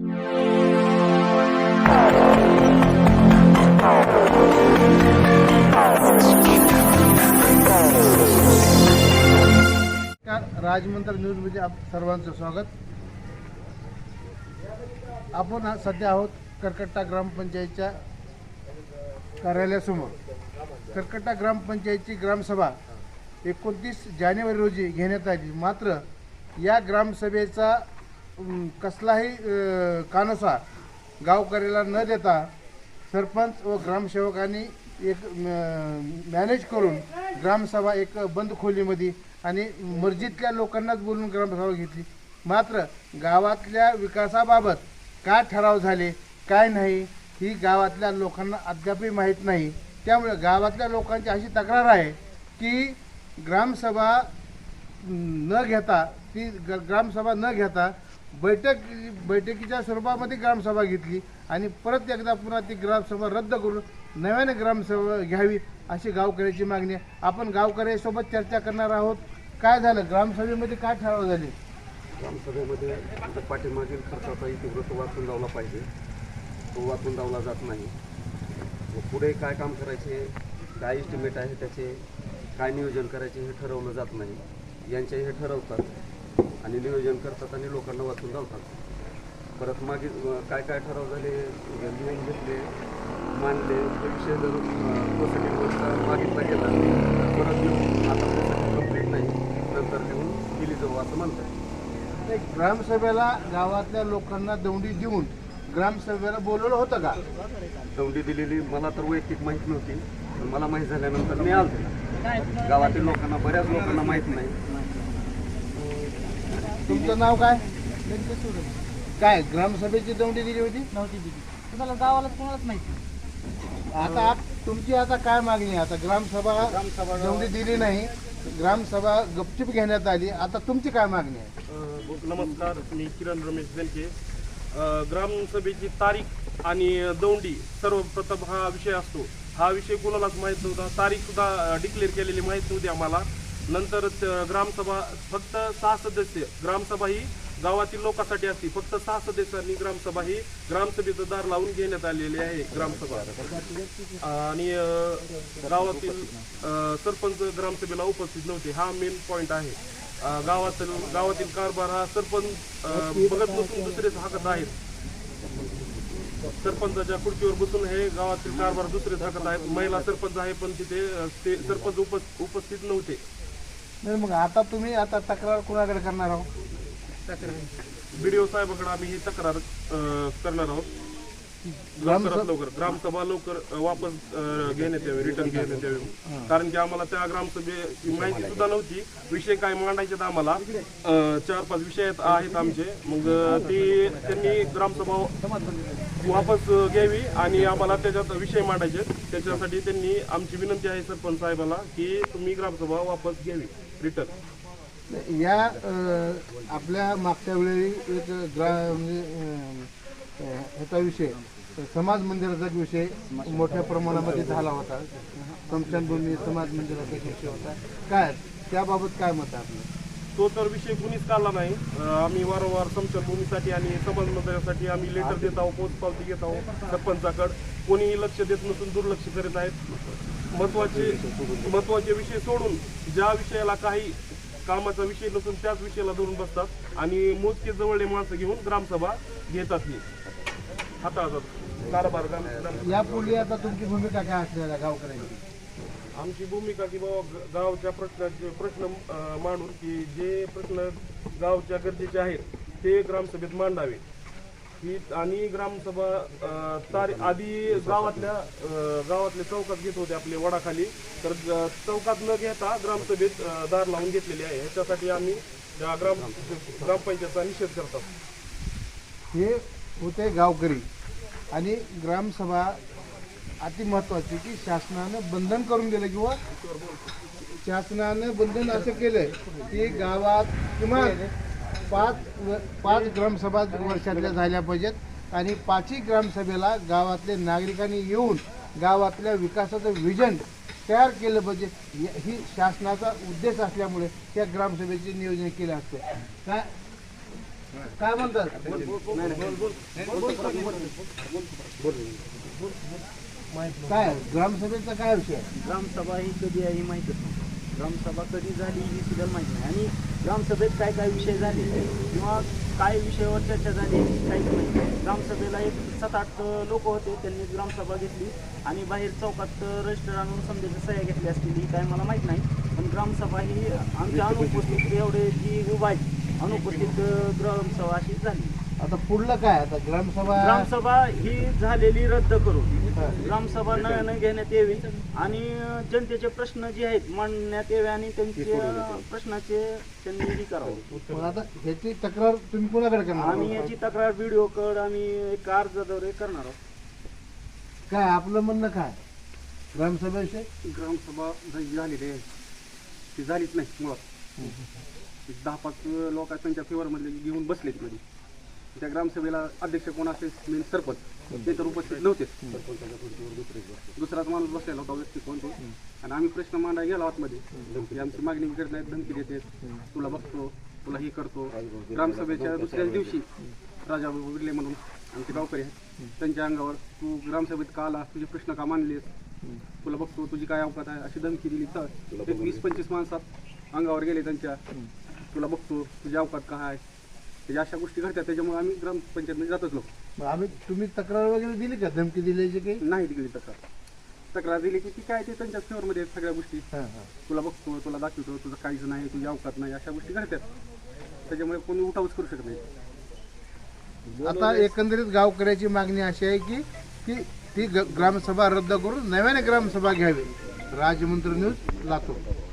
नमस्कार राजमंत्र न्यूजमध्ये आप सर्वांचं स्वागत. आपण सध्या आहोत करकट्टा ग्रामपंचायतच्या कार्यालयासमोर. करकट्टा ग्रामपंचायतची ग्रामसभा एकोणतीस जानेवारी रोजी घेण्यात आली. मात्र या ग्रामसभेचा कसलाही कानसा गावकऱ्याला न देता सरपंच व ग्रामसेवकांनी एक मॅनेज करून ग्रामसभा एक बंद खोलीमध्ये आणि मर्जीतल्या लोकांनाच बोलून ग्रामसभा घेतली. मात्र गावातल्या विकासाबाबत काय ठराव झाले काय नाही ही गावातल्या लोकांना अद्यापही माहीत नाही. त्यामुळे गावातल्या लोकांची अशी तक्रार आहे की ग्रामसभा न घेता ती ग- ग्रामसभा न घेता बैठक बैठकीच्या स्वरूपामध्ये ग्रामसभा घेतली आणि परत एकदा पुन्हा ती ग्रामसभा रद्द करून नव्याने ग्रामसभा घ्यावी अशी गावकऱ्याची मागणी आहे. आपण गावकऱ्यासोबत चर्चा करणार आहोत. काय झालं? ग्रामसभेमध्ये काय ठराव झाले? ग्रामसभेमध्ये आता पाठीमागील खर्चाचा इतिवृत्त वाचून लावला पाहिजे. तो वाचून लावला जात नाही. व पुढे काय काम करायचे काय इस्टिमेट आहे त्याचे काय नियोजन करायचे हे ठरवलं जात नाही. यांचे हे ठरवतात. आणि नियोजन करतात आणि लोकांना वाचून लावतात परत मागे काय काय ठराव झाले लिहून घेतले मानले ते विषय जर प्रोसिडिंगवरचा मागितला गेला परत येऊन आता प्रोसिडिंग कंप्लीट नाही. नंतर लिहून दिली जाऊ असं म्हणतात. एक ग्रामसभेला गावातल्या लोकांना दौंडी देऊन ग्रामसभेला बोलवलं होतं का? दौंडी दिलेली मला तर वैयक्तिक माहीत नव्हती. पण मला माहीत झाल्यानंतर मी आलो. गावातील लोकांना बऱ्याच लोकांना माहीत नाही. तुमचं नाव काय? काय ग्रामसभेची दौंडी दिली होती? नव्हती दिली. तुम्हाला गावाला कोणालाच माहिती आता तुमची आता काय मागणी आहे? आता ग्रामसभा दौंडी दिली नाही. ग्रामसभा गपचिप घेण्यात आली. आता तुमची काय मागणी आहे? अ, नमस्कार. मी किरण रमेश बेनके अ, ग्रामसभेची तारीख आणि दौंडी सर्वप्रथम हा विषय असतो. हा विषय कोणालाच माहीत नव्हता. तारीख सुद्धा डिक्लेअर केलेली माहीत नव्हती आम्हाला. नंतर ग्रामसभा फक्त सहा सदस्य. ग्रामसभा ही गावातील लोकांसाठी असते. फक्त सहा सदस्यांनी ग्रामसभा ही ग्रामसभेचं दार लावून घेण्यात आलेली आहे ग्रामसभा. आणि गावातील सरपंच ग्रामसभेला उपस्थित नव्हते. हा मेन पॉइंट आहे. गावातील गावातील कारभार हा सरपंच बघत नसून दुसरेच हाकत आहेत. सरपंचाच्या खुर्चीवर बसून हे गावातील कारभार दुसरेच हाकत आहेत. महिला सरपंच आहे पण तिथे ते सरपंच उपस्थित नव्हते. नाही मग आता तुम्ही आता तक्रार कुणाकडे करणार आहोत? बीडीओ साहेबाकडे आम्ही ही तक्रार अ, करणार आहोत. लवकरात लवकर ग्रामसभा लवकर अ, वापस अ, घेण्यात यावी रिटर्न घेण्यात यावी. कारण की आम्हाला त्या ग्रामसभेची माहिती सुद्धा नव्हती. विषय काय मांडायचे आहेत आम्हाला? अ, चार पाच विषय आहेत- आहेत आमचे. मग अ, ते त्यांनी ग्रामसभा वापस अ, घ्यावी आणि आम्हाला त्याच्यात विषय मांडायचे आहेत. त्याच्यासाठी त्यांनी आमची विनंती आहे सरपंच साहेबाला की तुम्ही ग्रामसभा वापस घ्यावी. रिटर्न. या आपल्या मागच्या वेळी एक ग्रा म्हणजे ह्याचा विषय समाज मंदिराचा विषय मोठ्या प्रमाणामध्ये झाला होता. स्मशानभूमी समाज मंदिराचा विषय होता. काय त्याबाबत काय मत आहे आपलं? तो तर विषय कुणीच काढला नाही. आम्ही वारंवार समशनभूमीसाठी आणि समाज मंदिरासाठी आम्ही लेटर देत आहोत पोचपावती घेत आहोत सरपंचाकडे. कोणीही लक्ष देत नसून दुर्लक्ष करीत आहेत. महत्त्वाचे महत्त्वाचे विषय सोडून ज्या विषयाला काही कामाचा विषय नसून त्याच विषयाला धरून बसतात आणि मोजके जवळले माणसं घेऊन ग्रामसभा घेतात ही. हाताळतात कारभार ग्राम यापुढे आता तुमची भूमिका काय आहे गावकऱ्यांची? आमची भूमिका की बाबा गावच्या प्रश्नाचे प्रश्न मांडून की जे प्रश्न गावच्या गरजेचे आहेत ते ग्रामसभेत मांडावे. ही आणि ग्रामसभा तारी आधी गावातल्या अं, गावातले चौकात घेत होते आपले वडाखाली. तर चौकात न घेता ग्रामसभेत दार लावून घेतलेले आहे. ह्याच्यासाठी आम्ही या ग्राम ग्रामपंचायतचा निषेध करतात. हे होते गावकरी आणि ग्रामसभा अति महत्वाची की शासनानं बंधन करून दिलं किंवा शासनानं बंधन असं केलंय की गावात किमान पाच पाच ग्रामसभा वर्षातल्या झाल्या पाहिजेत आणि पाचही ग्रामसभेला गावातले नागरिकांनी येऊन गावातल्या विकासाचं विजन तयार केलं पाहिजे. ही शासनाचा उद्देश असल्यामुळे त्या ग्रामसभेचे नियोजन केलं असतं. काय काय म्हणतात? काय? ग्रामसभेचा काय विषय? आहे? ग्रामसभा ही कधी आहे ही माहीतच नाही. ग्रामसभा कधी झाली ही सुद्धा माहीत नाही. आणि ग्रामसभेत काय काय विषय झाले किंवा काय विषयावर चर्चा झाली काहीच माहीत नाही. ग्रामसभेला एक सात आठ लोक होते त्यांनी ग्रामसभा घेतली आणि बाहेर चौकात रजिस्टर आणून समजायच्या सह्या घेतल्या असतील ही काय मला माहीत नाही. पण ग्रामसभा ही आमच्या अनुपस्थित एवढे जी उभा आहे अनुपस्थित ग्रामसभा अशी झाली. आता पुढलं काय? आता ग्रामसभा ग्रामसभा ही झालेली रद्द करून. ग्रामसभा नव्यानं घेण्यात यावी आणि जनतेचे प्रश्न जे आहेत मांडण्यात यावे आणि त्यांचे प्रश्नाचे त्यांनी हे करावं. मग आता ह्याची तक्रार तुम्ही कोणाकडे करणार आम्ही याची तक्रार व्हिडिओ कड आम्ही एक अर्जाद्वारे करणार आहोत. काय आपलं म्हणणं काय? ग्रामसभेविषयी? ग्रामसभा जी झालेली आहे ती झालीच नाही मुळात. एक दहा पाच लोक त्यांच्या फेवरमधले घेऊन बसलेत मध्ये त्या ग्रामसभेला अध्यक्ष कोण असेल मेन सरपंच. ते तर उपस्थित नव्हतेच दुसराच माणूस बसलेला होता व्यक्ती कोण तो आणि आम्ही प्रश्न मांडायला गेलो आतमध्ये. की आमची मागणी करत नाहीत धमकी देते. तुला बघतो तुला हे करतो. ग्रामसभेच्या दुसऱ्याच दिवशी राजा विडले म्हणून. आमचे गावकरी आहेत. त्यांच्या अंगावर तू ग्रामसभेत का आला तुझे प्रश्न का मांडलेस? तुला बघतो तुझी काय अवकात आहे? अशी धमकी दिली. तर एक वीस पंचवीस माणसात अंगावर गेले त्यांच्या. तुला बघतो तुझी अवकात काय आहे? त्याच्या अशा गोष्टी घडतात त्याच्यामुळे आम्ही ग्रामपंचायतमध्ये जातच लोक. मग आम्ही तुम्ही तक्रार वगैरे दिली का? धमकी दिल्याची काही? नाही दिली तक्रार. तक्रार दिली की ती काय ते त्यांच्या फेवरमध्ये आहेत सगळ्या गोष्टी. हां हां. तुला बघतो तुला दाखवतो तुझं काहीच नाही तुझी अवकात नाही अशा गोष्टी घडतात. त्याच्यामुळे कोणी उठावच करू शकत नाही. आता एकंदरीत गावकऱ्याची मागणी अशी आहे की ती ती ग- ग्रामसभा रद्द करून नव्याने ग्रामसभा घ्यावी. राजमंत्र न्यूज लातूर.